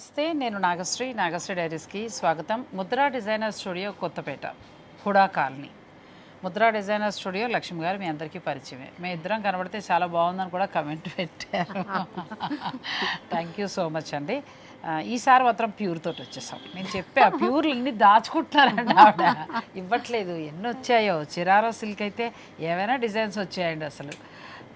నమస్తే నేను నాగశ్రీ. నాగశ్రీ డైరీస్కి స్వాగతం. Mudra designer studio Kothapet HUDA colony. Mudra designer studio Lakshmi garu మీ అందరికీ పరిచయమే. మేము ఇద్దరం కనబడితే చాలా బాగుందని కూడా కమెంట్ పెట్టారు. థ్యాంక్ యూ సో మచ్ అండి. ఈసారి మాత్రం ప్యూర్ తోటి వచ్చేసాం. నేను చెప్పే ప్యూర్లు ఇన్ని దాచుకుంటున్నారండి ఆవిడ. ఇవ్వట్లేదు. ఎన్ని వచ్చాయో? చిరారో సిల్క్ అయితే ఏవైనా డిజైన్స్ వచ్చాయండి అసలు.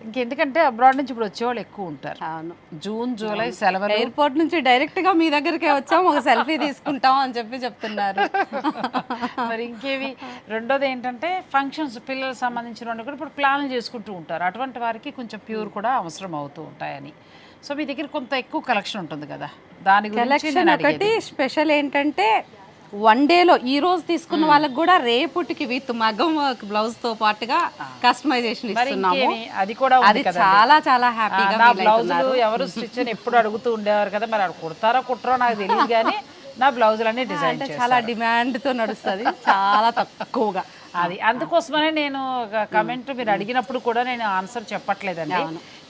ఇంకెందుకంటే అబ్రాడ్ నుంచి ఇప్పుడు వచ్చేవాళ్ళు ఎక్కువ ఉంటారు. అవును. జూన్ జూలై సెలవులు. ఎయిర్పోర్ట్ నుంచి డైరెక్ట్గా మీ దగ్గరికే వచ్చాం ఒక సెల్ఫీ తీసుకుంటాం అని చెప్పి చెప్తున్నారు. మరి ఇంకేవి? రెండోది ఏంటంటే ఫంక్షన్స్ పిల్లలకు సంబంధించిన కూడా ఇప్పుడు ప్లాన్లు చేసుకుంటూ ఉంటారు. అటువంటి వారికి కొంచెం ప్యూర్ కూడా అవసరం అవుతూ ఉంటాయని. సో మీ దగ్గర కొంత ఎక్కువ కలెక్షన్ ఉంటుంది కదా? దాని గురించి కలెక్షన్ ఒకటి. స్పెషల్ ఏంటంటే వన్ డేలో ఈ రోజు తీసుకున్న వాళ్ళకి కూడా రేపుటికి విత్ మగం వర్క్ బ్లౌజ్తో పాటుగా కస్టమైజేషన్ ఇస్తున్నాము. అది కూడా అది చాలా చాలా హ్యాపీగా నా బ్లౌజులు ఎవరు స్టిచ్ అని ఎప్పుడు అడుగుతూ ఉండేవారు కదా మరి అక్కడ కుడతారో కుట్టరో నాకు తెలియదు కానీ నా బ్లౌజులన్నీ డిజైన్ చాలా డిమాండ్తో నడుస్తుంది చాలా తక్కువగా. అది. అందుకోసమనే నేను కమెంట్ మీరు అడిగినప్పుడు కూడా నేను ఆన్సర్ చెప్పట్లేదండి.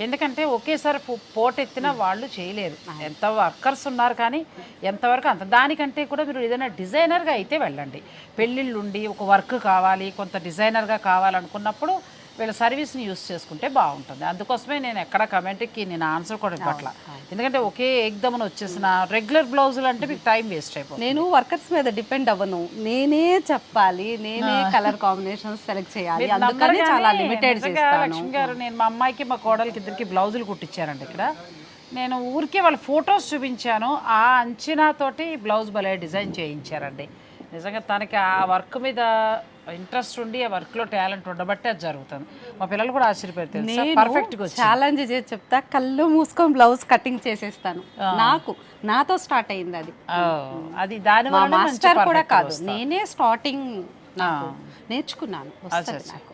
ఎందుకంటే ఒకేసారి పో- పోటు ఎత్తినా వాళ్ళు చేయలేరు. ఎంత వర్కర్స్ ఉన్నారు కానీ ఎంతవరకు అంత దానికంటే కూడా మీరు ఏదైనా డిజైనర్గా అయితే వెళ్ళండి. పెళ్ళిళ్ళు ఉండి ఒక వర్క్ కావాలి కొంత డిజైనర్గా కావాలనుకున్నప్పుడు వీళ్ళ సర్వీస్ని యూస్ చేసుకుంటే బాగుంటుంది. అందుకోసమే నేను ఎక్కడ కమెంట్కి నేను ఆన్సర్ కూడా ఇవ్వట్లా. ఎందుకంటే ఒకే ఎగ్దమని వచ్చేసిన రెగ్యులర్ బ్లౌజులు అంటే మీకు టైం వేస్ట్ అయిపోతుంది. నేను వర్కర్స్ మీద డిపెండ్ అవ్వను. నేనే చెప్పాలి నేనే కలర్ కాంబినేషన్స్ సెలెక్ట్ చేయాలి. అందుకని చాలా లిమిటెడ్ లక్ష్మి గారు నేను మా అమ్మాయికి మా కోడలికి ఇద్దరికి బ్లౌజులు కుట్టించానండి ఇక్కడ. నేను ఊరికే వాళ్ళ ఫొటోస్ చూపించాను. ఆ అంచనాతోటి బ్లౌజ్ భలే డిజైన్ చేయించారండి. నిజంగా తనకి ఆ వర్క్ మీద ఇంట్రెస్ట్ ఉండి ఆ వర్క్లో టాలెంట్ ఉండబట్టే అది జరుగుతుంది. మా పిల్లలు కూడా ఆశ్చర్యపోతారు పర్ఫెక్ట్గా ఛాలెంజ్ చేసి చెప్తా కళ్ళు మూసుకొని బ్లౌజ్ కటింగ్ చేసేస్తాను. నాకు నాతో స్టార్ట్ అయింది అది. అది దాని మాస్టర్ కూడా కాదు. నేనే స్టార్టింగ్ నేర్చుకున్నాను.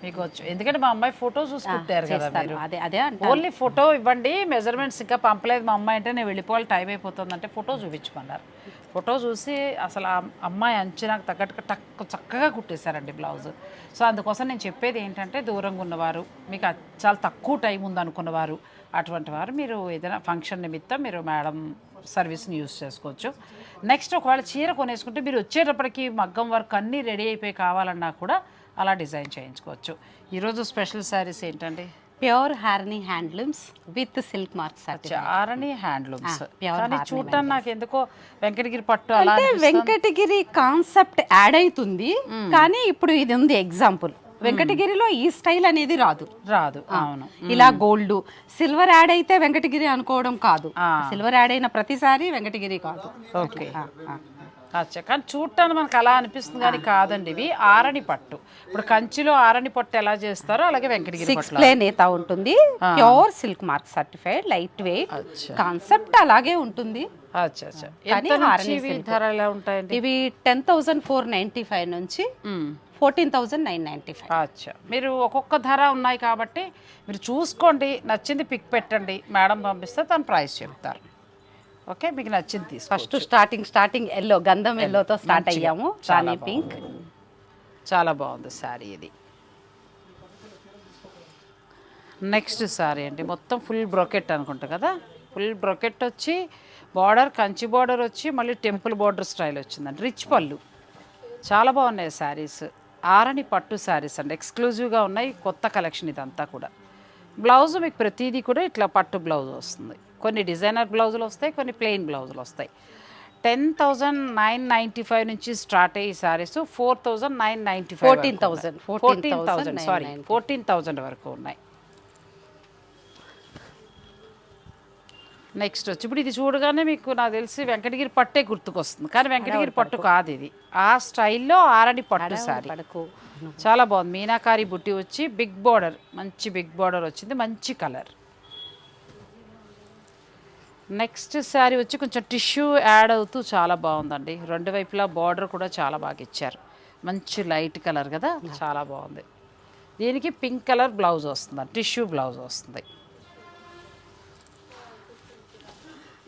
మీకు వచ్చు. ఎందుకంటే మా అమ్మాయి ఫోటో చూసుకుంటారు కదా అదే ఓన్లీ ఫోటో ఇవ్వండి మెజర్మెంట్స్ ఇంకా పంపలేదు. మా అమ్మాయి అంటే నేను వెళ్ళిపోవాలి టైం అయిపోతుంది అంటే ఫోటో చూపించమన్నారు. ఫోటో చూసి అసలు ఆ అమ్మాయి అంచనాకు తగ్గట్టుగా టక్ చక్కగా కుట్టేశారండి బ్లౌజ్. సో అందుకోసం నేను చెప్పేది ఏంటంటే దూరంగా ఉన్నవారు మీకు చాలా తక్కువ టైం ఉందనుకున్నవారు అటువంటి వారు మీరు ఏదైనా ఫంక్షన్ నిమిత్తం మీరు మేడం సర్వీస్ని యూస్ చేసుకోవచ్చు. నెక్స్ట్ ఒకవేళ చీర కొనేసుకుంటే మీరు వచ్చేటప్పటికి మగ్గం వర్క్ అన్నీ రెడీ అయిపోయి కావాలన్నా కూడా అలా డిజైన్ చేయించుకోవచ్చు. ఈరోజు స్పెషల్ శారీస్ ఏంటండి? ప్యూర్ హార్నీ హ్యాండ్లూమ్స్ విత్ సిల్క్ మార్క్స్ చారని హ్యాండ్లూమ్స్. కానీ చూడటానికి నాకు ఎందుకో వెంకటగిరి పట్టు అంటే వెంకటగిరి కాన్సెప్ట్ యాడ్ అవుతుంది కానీ ఇప్పుడు ఇది ఉంది ఎగ్జాంపుల్. వెంకటగిరిలో ఈ స్టైల్ అనేది రాదు. రాదు అవును. ఇలా గోల్డ్ సిల్వర్ యాడ్ అయితే వెంకటగిరి అనుకోవడం కాదు. సిల్వర్ యాడ్ అయిన ప్రతిసారి వెంకటగిరి కాదు. ఓకే. అచ్చా. కానీ చూడటానికి మనకు అలా అనిపిస్తుంది కానీ కాదండి ఇవి ఆరని పట్టు. ఇప్పుడు కంచిలో ఆరని పట్టు ఎలా చేస్తారో అలాగే వెంకటగిరి సిక్స్ ప్లే నేత ఉంటుంది. Pure silk mark certified light weight concept అలాగే ఉంటుంది. ధర ఎలా ఉంటాయండి? ఇవి ten thousand four ninety five నుంచి. Fourteen thousand nine ninety five అచ్చా. మీరు ఒక్కొక్క ధర ఉన్నాయి కాబట్టి మీరు చూసుకోండి నచ్చింది పిక్ పెట్టండి మేడం పంపిస్తే తను ప్రైస్ చెప్తారు. ఓకే మీకు నచ్చింది తీసుకో ఫస్ట్ స్టార్టింగ్ స్టార్టింగ్ ఎల్లో గంధం ఎల్లోతో స్టార్ట్ మంచిగా. అయ్యాము. చాలా రాణి పింక్. చాలా బాగుంది శారీ ఇది. నెక్స్ట్ శారీ అండి. మొత్తం ఫుల్ బ్రొకెట్ అనుకుంటా కదా? ఫుల్ బ్రొకెట్ వచ్చి బార్డర్ కంచి బార్డర్ వచ్చి మళ్ళీ టెంపుల్ బార్డర్ స్టైల్ వచ్చిందండి. రిచ్ పళ్ళు. చాలా బాగున్నాయి శారీస్. ఆరని పట్టు శారీస్ అండి. ఎక్స్క్లూజివ్గా ఉన్నాయి. కొత్త కలెక్షన్ ఇదంతా కూడా. బ్లౌజ్ మీకు ప్రతిదీ కూడా ఇట్లా పట్టు బ్లౌజ్ వస్తుంది. కొన్ని డిజైనర్ బ్లౌజులు వస్తాయి కొన్ని ప్లెయిన్ బ్లౌజులు వస్తాయి. Ten thousand nine ninety five నుంచి స్టార్ట్ అయ్యే saris four thousand nine ninety five 14,000, fourteen thousand sorry 14,990. Fourteen thousand వరకు ఉన్నాయి. నెక్స్ట్ వచ్చి ఇప్పుడు ఇది చూడగానే మీకు నాకు తెలిసి వెంకటగిరి పట్టే గుర్తుకొస్తుంది. కానీ వెంకటగిరి పట్టు కాదు ఇది. ఆ స్టైల్లో ఆరని పట్టు పడకు చాలా బాగుంది. మీనాకారి బుట్టి వచ్చి బిగ్ బార్డర్ మంచి బిగ్ బార్డర్ వచ్చింది మంచి కలర్. నెక్స్ట్ శారీ వచ్చి కొంచెం టిష్యూ యాడ్ అవుతూ చాలా బాగుందండి. రెండు వైపులా బార్డర్ కూడా చాలా బాగా ఇచ్చారు. మంచి లైట్ కలర్ కదా చాలా బాగుంది. దీనికి పింక్ కలర్ బ్లౌజ్ వస్తుంది టిష్యూ బ్లౌజ్ వస్తుంది.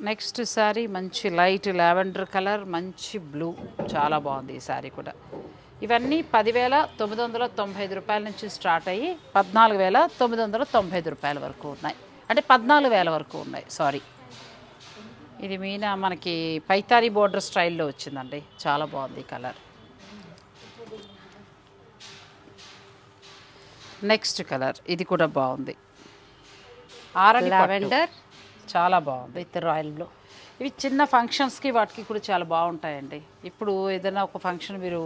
నెక్స్ట్ శారీ మంచి లైట్ లావెండర్ కలర్ మంచి బ్లూ చాలా బాగుంది ఈ శారీ కూడా. ఇవన్నీ పదివేల తొమ్మిది వందల తొంభై ఐదు రూపాయల నుంచి స్టార్ట్ అయ్యి పద్నాలుగు వేల తొమ్మిది వందల తొంభై ఐదు రూపాయల వరకు ఉన్నాయి. అంటే పద్నాలుగు వేల వరకు ఉన్నాయి సారీ. ఇది మీనా మనకి పైతారి బోర్డర్ స్టైల్లో వచ్చిందండి. చాలా బాగుంది కలర్. Next colour. ఇది కూడా బాగుంది. పట్టు. లావెండర్. చాలా బాగుంది. With royal blue. ఇవి చిన్న ఫంక్షన్స్కి వాటికి కూడా చాలా బాగుంటాయండి. ఇప్పుడు ఏదైనా ఒక ఫంక్షన్ మీరు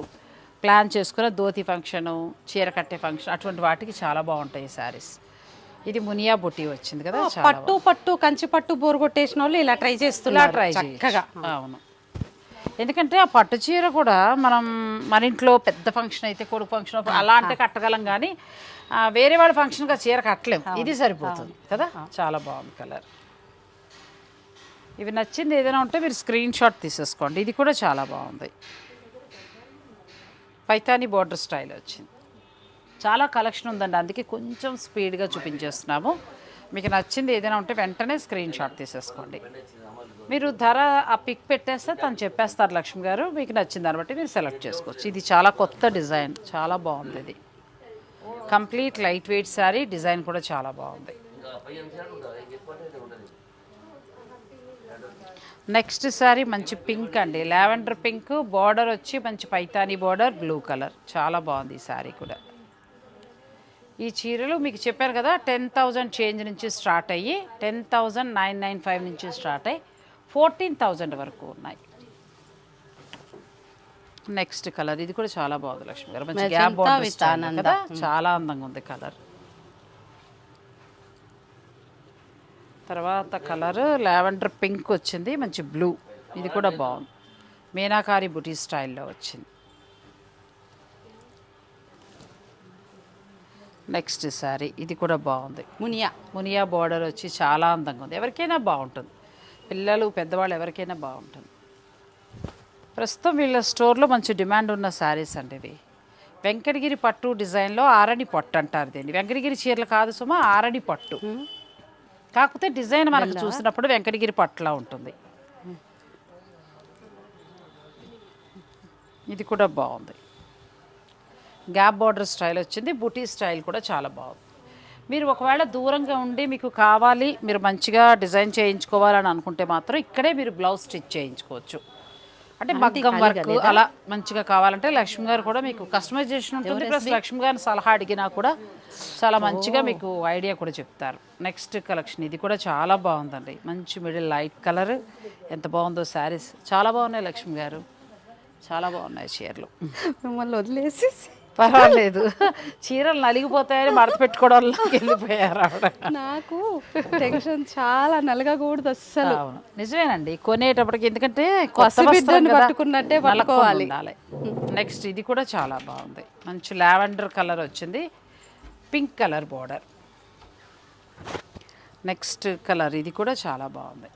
ప్లాన్ చేసుకున్న ధోతి ఫంక్షను చీర కట్టే ఫంక్షన్ అటువంటి వాటికి చాలా బాగుంటాయి ఈ శారీస్ ఇది మునియా బుట్టి వచ్చింది కదా పట్టు పట్టు కంచి పట్టు బోర్ కొట్టేసిన వాళ్ళు ఇలా ట్రై చేస్తున్నారు ట్రై చక్కగా. అవును. ఎందుకంటే ఆ పట్టు చీర కూడా మనం మన ఇంట్లో పెద్ద ఫంక్షన్ అయితే కొడుకు ఫంక్షన్ అలా అంటే కట్టగలం కానీ వేరే వాళ్ళ ఫంక్షన్కి ఆ చీర కట్టలేం. ఇది సరిపోతుంది కదా? చాలా బాగుంది కలర్ ఇవి నచ్చింది ఏదైనా ఉంటే మీరు స్క్రీన్ షాట్ తీసేసుకోండి. ఇది కూడా చాలా బాగుంది. పైతాని బార్డర్ స్టైల్ వచ్చింది. చాలా కలెక్షన్ ఉందండి. అందుకే కొంచెం స్పీడ్గా చూపించేస్తున్నాము. మీకు నచ్చింది ఏదైనా ఉంటే వెంటనే స్క్రీన్ షాట్ తీసేసుకోండి. మీరు ధర ఆ పిక్ పెట్టేస్తే తను చెప్పేస్తారు లక్ష్మి గారు మీకు నచ్చిన దాన్ని బట్టి మీరు సెలెక్ట్ చేసుకోవచ్చు. ఇది చాలా కొత్త డిజైన్ చాలా బాగుంది ఇది. Complete light weight sari design కూడా చాలా బాగుంది. నెక్స్ట్ శారీ మంచి పింక్ అండి. లావెండర్ పింక్ బార్డర్ వచ్చి మంచి పైతానీ బార్డర్ బ్లూ కలర్. చాలా బాగుంది ఈ శారీ కూడా. ఈ చీరలు మీకు చెప్పాను కదా టెన్ థౌజండ్ చేంజ్ నుంచి స్టార్ట్ అయ్యి ten thousand nine nine five నుంచి స్టార్ట్ అయ్యి ఫోర్టీన్ థౌజండ్ వరకు ఉన్నాయి. నెక్స్ట్ కలర్ ఇది కూడా చాలా బాగుంది లక్ష్మి గారు. మంచి గ్యాప్ ఆనంద. కదా చాలా అందంగా ఉంది కలర్ తర్వాత కలర్ లావెండర్ పింక్ వచ్చింది మంచి బ్లూ ఇది కూడా బాగుంది. మీనాకారి బుటీ స్టైల్లో వచ్చింది. నెక్స్ట్ శారీ ఇది కూడా బాగుంది. మునియా మునియా బార్డర్ వచ్చి చాలా అందంగా ఉంది. ఎవరికైనా బాగుంటుంది. పిల్లలు పెద్దవాళ్ళు ఎవరికైనా బాగుంటుంది. ప్రస్తుతం వీళ్ళ స్టోర్లో మంచి డిమాండ్ ఉన్న శారీస్ అండి ఇవి. వెంకటగిరి పట్టు డిజైన్లో ఆరని పట్టు అంటారు దీన్ని. వెంకటగిరి చీరలు కాదు సుమా ఆరని పట్టు. కాకపోతే డిజైన్ మనకు చూసినప్పుడు వెంకటగిరి పట్టులా ఉంటుంది. ఇది కూడా బాగుంది. గ్యాప్ బార్డర్ స్టైల్ వచ్చింది బుటీ స్టైల్ కూడా చాలా బాగుంది. మీరు ఒకవేళ దూరంగా ఉండి మీకు కావాలి మీరు మంచిగా డిజైన్ చేయించుకోవాలని అనుకుంటే మాత్రం ఇక్కడే మీరు బ్లౌజ్ స్టిచ్ చేయించుకోవచ్చు. అంటే మగ్గం వర్క్ అలా మంచిగా కావాలంటే లక్ష్మి గారు కూడా మీకు కస్టమైజేషన్ ఉంటుంది ప్లస్ లక్ష్మి గారిని సలహా అడిగినా కూడా చాలా మంచిగా మీకు ఐడియా కూడా చెప్తారు. నెక్స్ట్ కలెక్షన్ ఇది కూడా చాలా బాగుందండి. మంచి మిడిల్ లైట్ కలర్. ఎంత బాగుందో శారీస్. చాలా బాగున్నాయి లక్ష్మి గారు. చాలా బాగున్నాయి చీరలు. మిమ్మల్ని వదిలేసి పర్వాలేదు. చీరలు నలిగిపోతాయని మడత పెట్టుకోవడంలోకి వెళ్ళిపోయారు ఆవిడ. నాకు టెన్షన్ చాలా నలగకూడదు అస్సలు. అవును. నిజమేనండి. కొనేటప్పటికి ఎందుకంటే కొత్త పసి బిడ్డని పట్టుకున్నట్టే పట్టుకోవాలి. నెక్స్ట్ ఇది కూడా చాలా బాగుంది. మంచి లావెండర్ కలర్ వచ్చింది. Pink colour border. Next colour ఇది కూడా చాలా బాగుంది.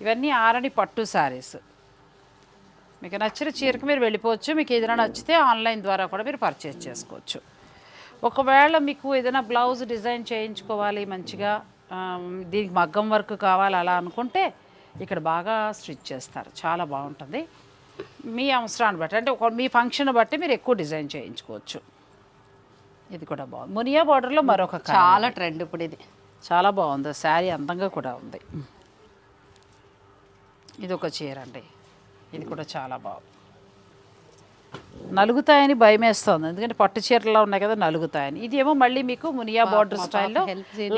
ఇవన్నీ ఆరని పట్టు శారీస్. మీకు నచ్చిన చీరకు మీరు వెళ్ళిపోవచ్చు. మీకు ఏదైనా నచ్చితే ఆన్లైన్ ద్వారా కూడా మీరు పర్చేజ్ చేసుకోవచ్చు. ఒకవేళ మీకు ఏదైనా బ్లౌజ్ డిజైన్ చేయించుకోవాలి మంచిగా దీనికి మగ్గం వర్క్ కావాలి అలా అనుకుంటే ఇక్కడ బాగా స్టిచ్ చేస్తారు. చాలా బాగుంటుంది. మీ అవసరాన్ని బట్టి అంటే ఒక మీ ఫంక్షన్ బట్టి మీరు ఎక్కువ డిజైన్ చేయించుకోవచ్చు. ఇది కూడా బాగుంది. మునియా బార్డర్లో మరొక. చాలా ట్రెండ్ ఇప్పుడు ఇది. చాలా బాగుంది. శారీ అందంగా కూడా ఉంది. ఇది ఒక చీర అండి. ఇది కూడా చాలా బాగుంది నలుగుతాయని భయం వేస్తుంది ఎందుకంటే పట్టు చీరలో ఉన్నాయి కదా నలుగుతాయని. ఇది ఏమో మళ్ళీ మీకు మునియా బార్డర్ స్టైల్లో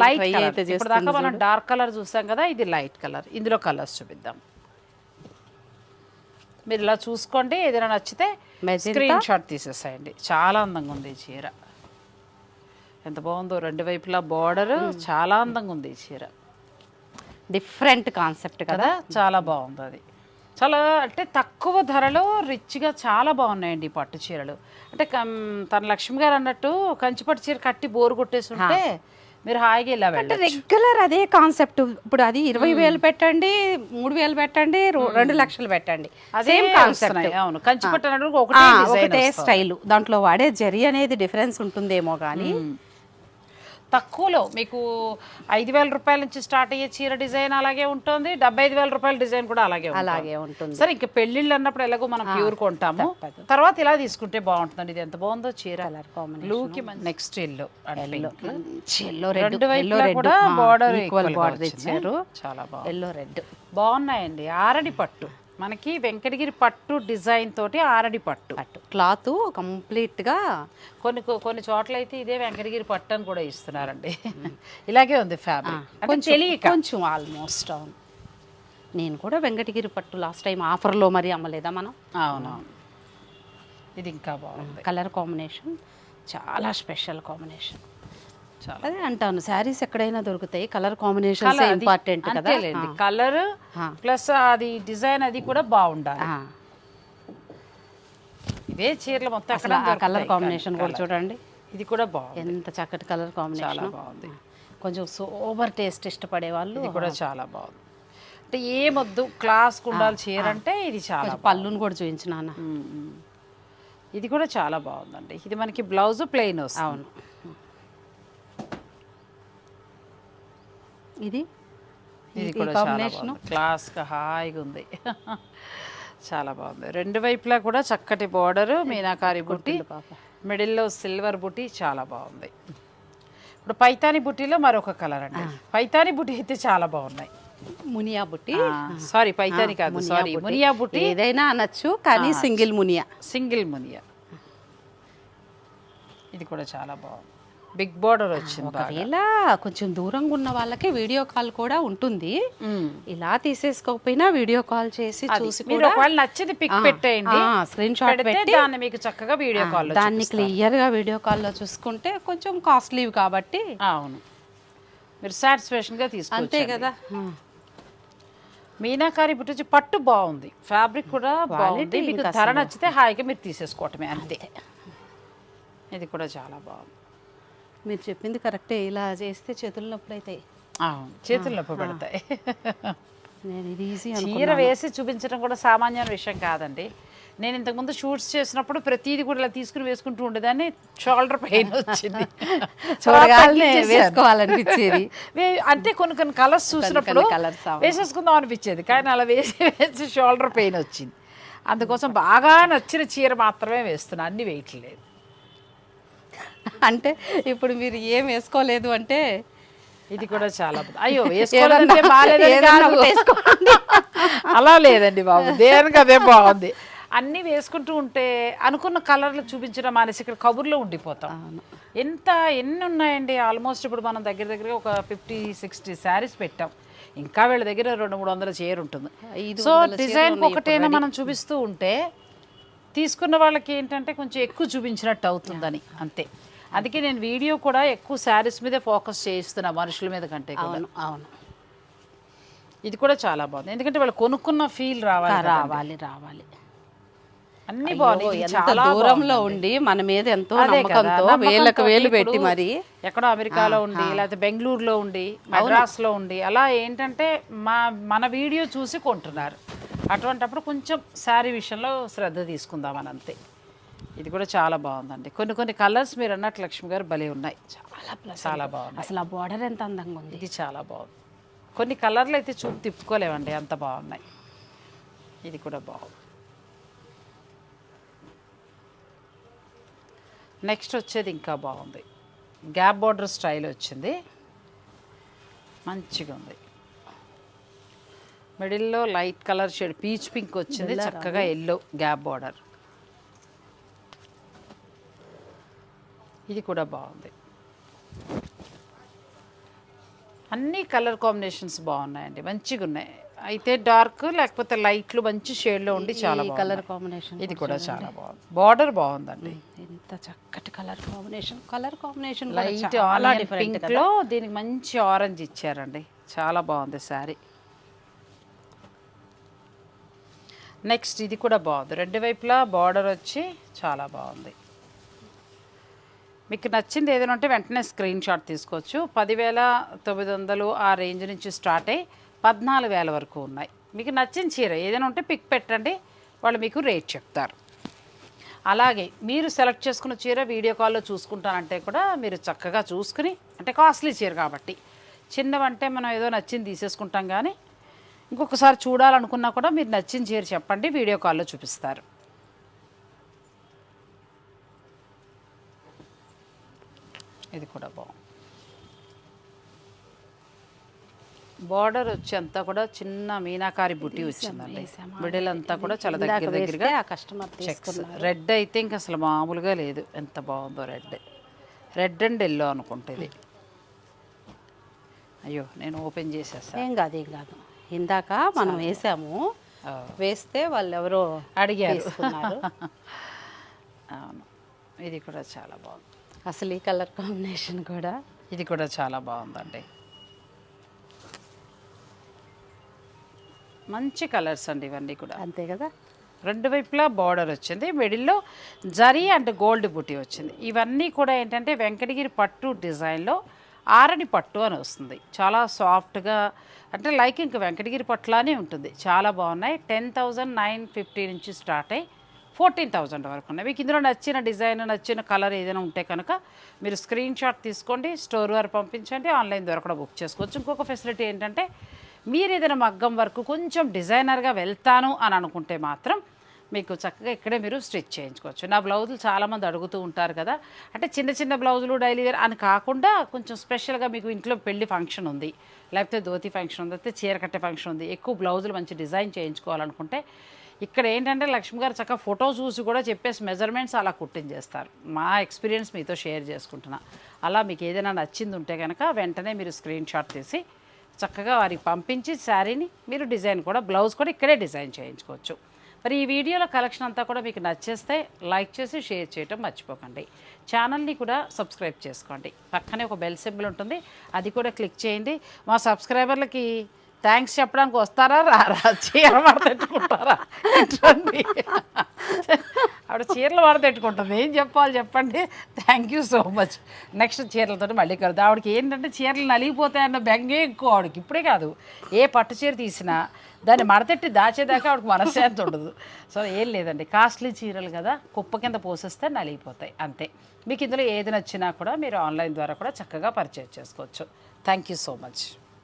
లైట్ కలర్ ఇప్పుడు దాకా మనం డార్క్ కలర్ చూసాం కదా ఇది లైట్ కలర్ ఇందులో కలర్స్ చూపిద్దాం. మీరు ఇలా చూసుకోండి ఏదైనా నచ్చితే? స్క్రీన్ షాట్ తీసేసేయండి. చాలా అందంగా ఉంది ఈ చీర. ఎంత బాగుందో రెండు వైపులా బార్డర్ చాలా అందంగా ఉంది ఈ చీర. డిఫరెంట్ కాన్సెప్ట్ కదా? చాలా బాగుంది అది. చాలా అంటే తక్కువ ధరలో రిచ్గా చాలా బాగున్నాయండి ఈ పట్టు చీరలు. అంటే తన లక్ష్మి గారు అన్నట్టు కంచిపట్టు చీర కట్టి బోరు కొట్టేసి ఉంటే మీరు హాయిగా ఇలా వెళ్ళండి రెగ్యులర్ అదే కాన్సెప్ట్. ఇప్పుడు అది ఇరవై వేలు పెట్టండి మూడు వేలు పెట్టండి రెండు లక్షలు పెట్టండి. అదే సేమ్ కాన్సెప్ట్ అవును. ఒకటే డిజైన్ ఒకటే స్టైల్ దాంట్లో వాడే జరి అనేది డిఫరెన్స్ ఉంటుందేమో కానీ తక్కువలో మీకు ఐదు వేల రూపాయల నుంచి స్టార్ట్ అయ్యే చీర డిజైన్ అలాగే ఉంటుంది డెబ్బై ఐదు వేల రూపాయల డిజైన్ కూడా అలాగే. అలాగే ఉంటుంది. సరే ఇంకా పెళ్ళిళ్ళు అన్నప్పుడు ఎలాగో మనం ప్యూర్ కొంటాము. తర్వాత ఇలా తీసుకుంటే బాగుంటుందండి. ఇది ఎంత బాగుందో చీర. Colour combination next yellow yellow red yellow red border equal border ఇచ్చారు. చాలా బాగుంది. ఎల్లో రెడ్ బాగున్నాయండి. ఆరడి పట్టు. మనకి వెంకటగిరి పట్టు డిజైన్ తోటి ఆరడి పట్టు. పట్టు. క్లాత్ కంప్లీట్గా కొన్ని కొన్ని చోట్ల అయితే ఇదే వెంకటగిరి పట్టు అని కూడా ఇస్తున్నారండి. ఇలాగే ఉంది ఫ్యాబ్రిక్. కొంచెం తెలియక. కొంచెం ఆల్మోస్ట్ అవును. నేను కూడా వెంకటగిరి పట్టు లాస్ట్ టైం ఆఫర్లో మరి అమ్మలేదా మనం? అవునవును ఇది ఇంకా బాగుంది. కలర్ కాంబినేషన్ చాలా స్పెషల్ కాంబినేషన్. చాలా. అదే అంటాను శారీస్ ఎక్కడైనా దొరుకుతాయి కలర్ కాంబినేషన్ ఇంపార్టెంట్ కదా? కలర్ ప్లస్ అది డిజైన్ అది కూడా బాగుండాలి. ఇవే చీరలు మొత్తం అక్కడ కలర్ కాంబినేషన్ కూడా చూడండి. ఇది కూడా బాగుంది. ఎంత చక్కటి కలర్ చాలా కాంబినేషన్. బాగుంది. కొంచెం సూపర్ టేస్ట్ ఇష్టపడే వాళ్ళు ఇది కూడా చాలా బాగుంది. అంటే ఏమొద్దు క్లాస్ ఉండాలి చీర అంటే ఇది చాలా పళ్ళును కూడా చూపించిన. ఇది కూడా చాలా బాగుందండి. ఇది మనకి బ్లౌజ్ ప్లెయిన్ వస్తుంది. అవును. ఇది? ఇది కూడా కాంబినేషన్ క్లాస్గా హాయిగా ఉంది. చాలా బాగుంది. రెండు వైపులా కూడా చక్కటి బోర్డర్ మీనాకారి బుట్టి మిడిల్లో సిల్వర్ బుట్టి చాలా బాగుంది. ఇప్పుడు పైతాని బుట్టిలో మరొక కలర్ అండి. పైతాని బుట్టి అయితే చాలా బాగున్నాయి. మునియా బుట్టి. సారీ పైతాని కాదు సారీ మునియా బుట్టి. ఏదైనా అనొచ్చు కానీ సింగిల్ మునియా. సింగిల్ మునియా. ఇది కూడా చాలా బాగుంది. బిగ్ బోర్డర్ వచ్చింది ఒకవేళ కొంచెం దూరంగా ఉన్న వాళ్ళకి వీడియో కాల్ కూడా ఉంటుంది. ఇలా తీసేసుకోకపోయినా వీడియో కాల్ చేసి చూసి ఒకవేళ నచ్చింది పిక్ పెట్టేయండి. స్క్రీన్ షాట్ పెడితే దాన్ని మీకు చక్కగా వీడియో కాల్ దాన్ని క్లియర్గా వీడియో కాల్లో చూసుకుంటే కొంచెం కాస్ట్లీ కాబట్టి అవును. మీరు సాటిస్ఫాక్షన్గా అంతే కదా. మీనాకారి బుట్ట వచ్చి పట్టు బాగుంది. ఫ్యాబ్రిక్ కూడా బాగుంది. మీకు ధర నచ్చితే హాయిగా మీరు తీసేసుకోవటమే అంతే. ఇది కూడా చాలా బాగుంది. మీరు చెప్పింది కరెక్టే. ఇలా చేస్తే చేతుల నొప్పులు అవుతాయి అవును చేతులు నొప్పి పెడతాయి. నేను ఇది ఈజీ చీర వేసి చూపించడం కూడా సామాన్యమైన విషయం కాదండి. నేను ఇంతకుముందు షూట్స్ చేసినప్పుడు ప్రతిదీ కూడా ఇలా తీసుకుని వేసుకుంటూ ఉండేదాన్ని. షోల్డర్ పెయిన్ వచ్చింది. చూడగానే వేసుకోవాలనిపించేది. అంటే కొన్ని కొన్ని కలర్స్ చూసినప్పుడు. వేసేసుకుందాం అనిపించేది. కానీ అలా వేసి వేసి షోల్డర్ పెయిన్ వచ్చింది. అందుకోసం బాగా నచ్చిన చీర మాత్రమే వేస్తున్నా. అన్ని వేయట్లేదు అంటే ఇప్పుడు మీరు ఏం వేసుకోలేదు అంటే ఇది కూడా చాలా. అయ్యో వేసుకోవాలంటే. అలా లేదండి బాబు దేనికి అదే బాగుంది. అన్నీ వేసుకుంటూ ఉంటే అనుకున్న కలర్లు చూపించడం మానేసి ఇక్కడ కబుర్లో ఉండిపోతాం. ఎంత ఎన్ని ఉన్నాయండి? ఆల్మోస్ట్ ఇప్పుడు మనం దగ్గర దగ్గర ఒక ఫిఫ్టీ సిక్స్టీ శారీస్ పెట్టాం. ఇంకా వీళ్ళ దగ్గర రెండు మూడు వందల చీర ఉంటుంది. సో డిజైన్ ఒకటైనా మనం చూపిస్తూ ఉంటే తీసుకున్న వాళ్ళకి ఏంటంటే కొంచెం ఎక్కువ చూపించినట్టు అవుతుందని అంతే. అందుకే నేను వీడియో కూడా ఎక్కువ శారీస్ మీదే ఫోకస్ చేయిస్తున్నా మనుషుల మీద కంటే అవును అవును. ఇది కూడా చాలా బాగుంది. ఎందుకంటే వాళ్ళు కొనుక్కున్న ఫీల్ రావాలి. రావాలి రావాలి. అన్ని బాగున్నాయి. చాలా దూరంలో ఉండి మన మీద ఎంతో నమ్మకంతో వేలకు వేలు పెట్టి మరి. ఎక్కడో అమెరికాలో ఉండి లేకపోతే బెంగళూరులో ఉండి మద్రాస్లో ఉండి అలా ఏంటంటే మా మన వీడియో చూసి కొంటున్నారు. అటువంటప్పుడు కొంచెం శారీ విషయంలో శ్రద్ధ తీసుకుందామని అంతే ఇది కూడా చాలా బాగుందండి. కొన్ని కొన్ని కలర్స్ మీరు అన్నట్టు లక్ష్మి గారు భలే ఉన్నాయి. చాలా చాలా బాగుంది అసలు ఆ బార్డర్ ఎంత అందంగా ఉంది. ఇది చాలా బాగుంది. కొన్ని కలర్లు అయితే చూపు తిప్పుకోలేమండి అంత బాగున్నాయి. ఇది కూడా బాగుంది. నెక్స్ట్ వచ్చేది ఇంకా బాగుంది. గ్యాప్ బార్డర్ స్టైల్ వచ్చింది. మంచిగా ఉంది. మిడిల్లో light colour shade peach pink వచ్చింది. చక్కగా ఎల్లో గ్యాప్ బార్డర్ ఇది కూడా బాగుంది. అన్ని కలర్ కాంబినేషన్స్ బాగున్నాయండి. మంచిగా ఉన్నాయి. అయితే డార్క్ లేకపోతే లైట్లు మంచి షేడ్లో ఉండి చాలా కలర్ కాంబినేషన్ ఇది కూడా చాలా బాగుంది. బార్డర్ బాగుందండి. ఎంత చక్కటి colour combination. Colour combination light చాలా ఆనియన్ డిఫరెంట్ పింక్లో దీనికి మంచి ఆరెంజ్ ఇచ్చారండి. చాలా బాగుంది శారీ. నెక్స్ట్ ఇది కూడా బాగుంది. రెండు వైపులా బార్డర్ వచ్చి చాలా బాగుంది. మీకు నచ్చింది ఏదైనా ఉంటే వెంటనే స్క్రీన్ షాట్ తీసుకోవచ్చు. పదివేల తొమ్మిది వందలు ఆ రేంజ్ నుంచి స్టార్ట్ అయ్యి పద్నాలుగు వేల వరకు ఉన్నాయి. మీకు నచ్చిన చీర ఏదైనా ఉంటే పిక్ పెట్టండి. వాళ్ళు మీకు రేట్ చెప్తారు. అలాగే మీరు సెలెక్ట్ చేసుకున్న చీర వీడియో కాల్లో చూసుకుంటానంటే కూడా మీరు చక్కగా చూసుకుని అంటే కాస్ట్లీ చీర కాబట్టి. చిన్నవంటే మనం ఏదో నచ్చింది తీసేసుకుంటాం కానీ ఇంకొకసారి చూడాలనుకున్నా కూడా మీరు నచ్చిన చీర చెప్పండి వీడియో కాల్లో చూపిస్తారు. ఇది కూడా బాగుంది. బార్డర్ వచ్చి అంతా కూడా చిన్న మీనాకారి బుట్టి వచ్చిందండి. మిడిల్ అంతా కూడా చాలా దగ్గర దగ్గరగా ఆ కస్టమర్ రెడ్ అయితే ఇంక అసలు మామూలుగా లేదు. ఎంత బాగుందో రెడ్ రెడ్ అండ్ ఎల్లో అనుకుంటా ఇది. అయ్యో నేను ఓపెన్ చేసేసా ఏం కాదు ఏం కాదు. ఇందాక మనం వేసాము. వేస్తే వాళ్ళు ఎవరో అడిగారు. అవును. ఇది కూడా చాలా బాగుంది. అసలు ఈ కలర్ కాంబినేషన్ కూడా. ఇది కూడా చాలా బాగుందండి. మంచి కలర్స్ అండి ఇవన్నీ కూడా. అంతే కదా? రెండు వైపులా బార్డర్ వచ్చింది. మిడిల్లో జరీ అండ్ గోల్డ్ బుట్టి వచ్చింది. ఇవన్నీ కూడా ఏంటంటే వెంకటగిరి పట్టు డిజైన్లో ఆరని పట్టు అని వస్తుంది. చాలా సాఫ్ట్గా అంటే లైక్ ఇంక వెంకటగిరి పట్టులానే ఉంటుంది. చాలా బాగున్నాయి. టెన్ థౌజండ్ నైన్ ఫిఫ్టీ నుంచి స్టార్ట్ అయ్యి ఫోర్టీన్ థౌజండ్ వరకు ఉన్నాయి. మీకు ఇందులో నచ్చిన డిజైన్ నచ్చిన కలర్ ఏదైనా ఉంటే కనుక మీరు స్క్రీన్ షాట్ తీసుకోండి స్టోర్ వారు పంపించండి ఆన్లైన్ ద్వారా కూడా బుక్ చేసుకోవచ్చు. ఇంకొక ఫెసిలిటీ ఏంటంటే మీరు ఏదైనా మగ్గం వరకు కొంచెం డిజైనర్గా వెళ్తాను అని అనుకుంటే మాత్రం మీకు చక్కగా ఇక్కడే మీరు స్టిచ్ చేయించుకోవచ్చు. నా బ్లౌజులు చాలామంది అడుగుతూ ఉంటారు కదా అంటే చిన్న చిన్న బ్లౌజులు డైలీ వేర్ అని కాకుండా కొంచెం స్పెషల్గా మీకు ఇంట్లో పెళ్ళి ఫంక్షన్ ఉంది లేకపోతే ధోతి ఫంక్షన్ ఉంది లేకపోతే చీర కట్టే ఫంక్షన్ ఉంది ఎక్కువ బ్లౌజులు మంచి డిజైన్ చేయించుకోవాలనుకుంటే ఇక్కడ ఏంటంటే లక్ష్మి గారు చక్కగా ఫోటో చూసి కూడా చెప్పేసి మెజర్మెంట్స్ అలా కుట్టించేస్తారు. మా ఎక్స్పీరియన్స్ మీతో షేర్ చేసుకుంటున్నా. అలా మీకు ఏదైనా నచ్చింది ఉంటే కనుక వెంటనే మీరు స్క్రీన్ షాట్ తీసి చక్కగా వారికి పంపించి శారీని మీరు డిజైన్ కూడా బ్లౌజ్ కూడా ఇక్కడే డిజైన్ చేయించుకోవచ్చు. మరి ఈ వీడియోలో కలెక్షన్ అంతా కూడా మీకు నచ్చేస్తే లైక్ చేసి షేర్ చేయటం మర్చిపోకండి. ఛానల్ని కూడా సబ్స్క్రైబ్ చేసుకోండి. పక్కనే ఒక బెల్ సింబల్ ఉంటుంది. అది కూడా క్లిక్ చేయండి. మా సబ్స్క్రైబర్లకి థ్యాంక్స్ చెప్పడానికి వస్తారా? రారా? చీర వడతెట్టుకుంటారా రండి. ఆవిడ చీరలు వడతెట్టుకుంటుంది ఏం చెప్పాలి చెప్పండి? Thank you so much next చీరలతో మళ్ళీ కలుద్దాం. ఆవిడకి ఏంటంటే చీరలు నలిగిపోతాయన్న బెంగే ఎక్కువ ఆవిడకి. ఇప్పుడే కాదు. ఏ పట్టు చీర తీసినా దాన్ని మడతెట్టి దాచేదాకా ఆవిడకి మనశ్శాంతి ఉండదు. సో ఏం లేదండి. కాస్ట్లీ చీరలు కదా. కుప్ప కింద పోసేస్తే నలిగిపోతాయి. అంతే. మీకు ఇందులో ఏది నచ్చినా కూడా మీరు ఆన్లైన్ ద్వారా కూడా చక్కగా పర్చేజ్ చేసుకోవచ్చు. Thank you so much